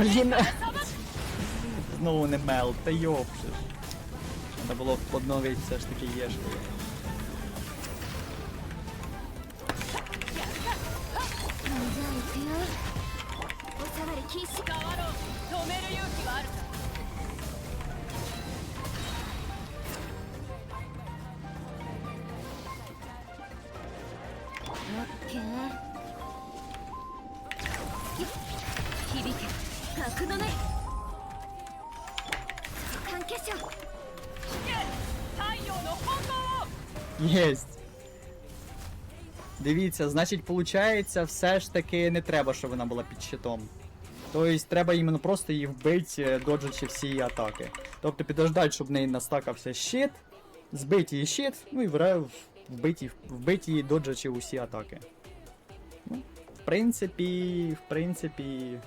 Блін. Знову не мел, та йопше. Треба було подновити все ж таки єшкою. じ 響け格のない関係者太陽の本能を Єсть. Дивіться, значить, виходить, все ж таки не треба, щоб вона була під щитом. Тобто треба іменно просто її вбити, доджачи всі її атаки. Тобто підождати, щоб в неї настакався щит, збити її щит, ну і вра- вбити, вбити її доджачи усі атаки. Ну, в принципі, в принципі,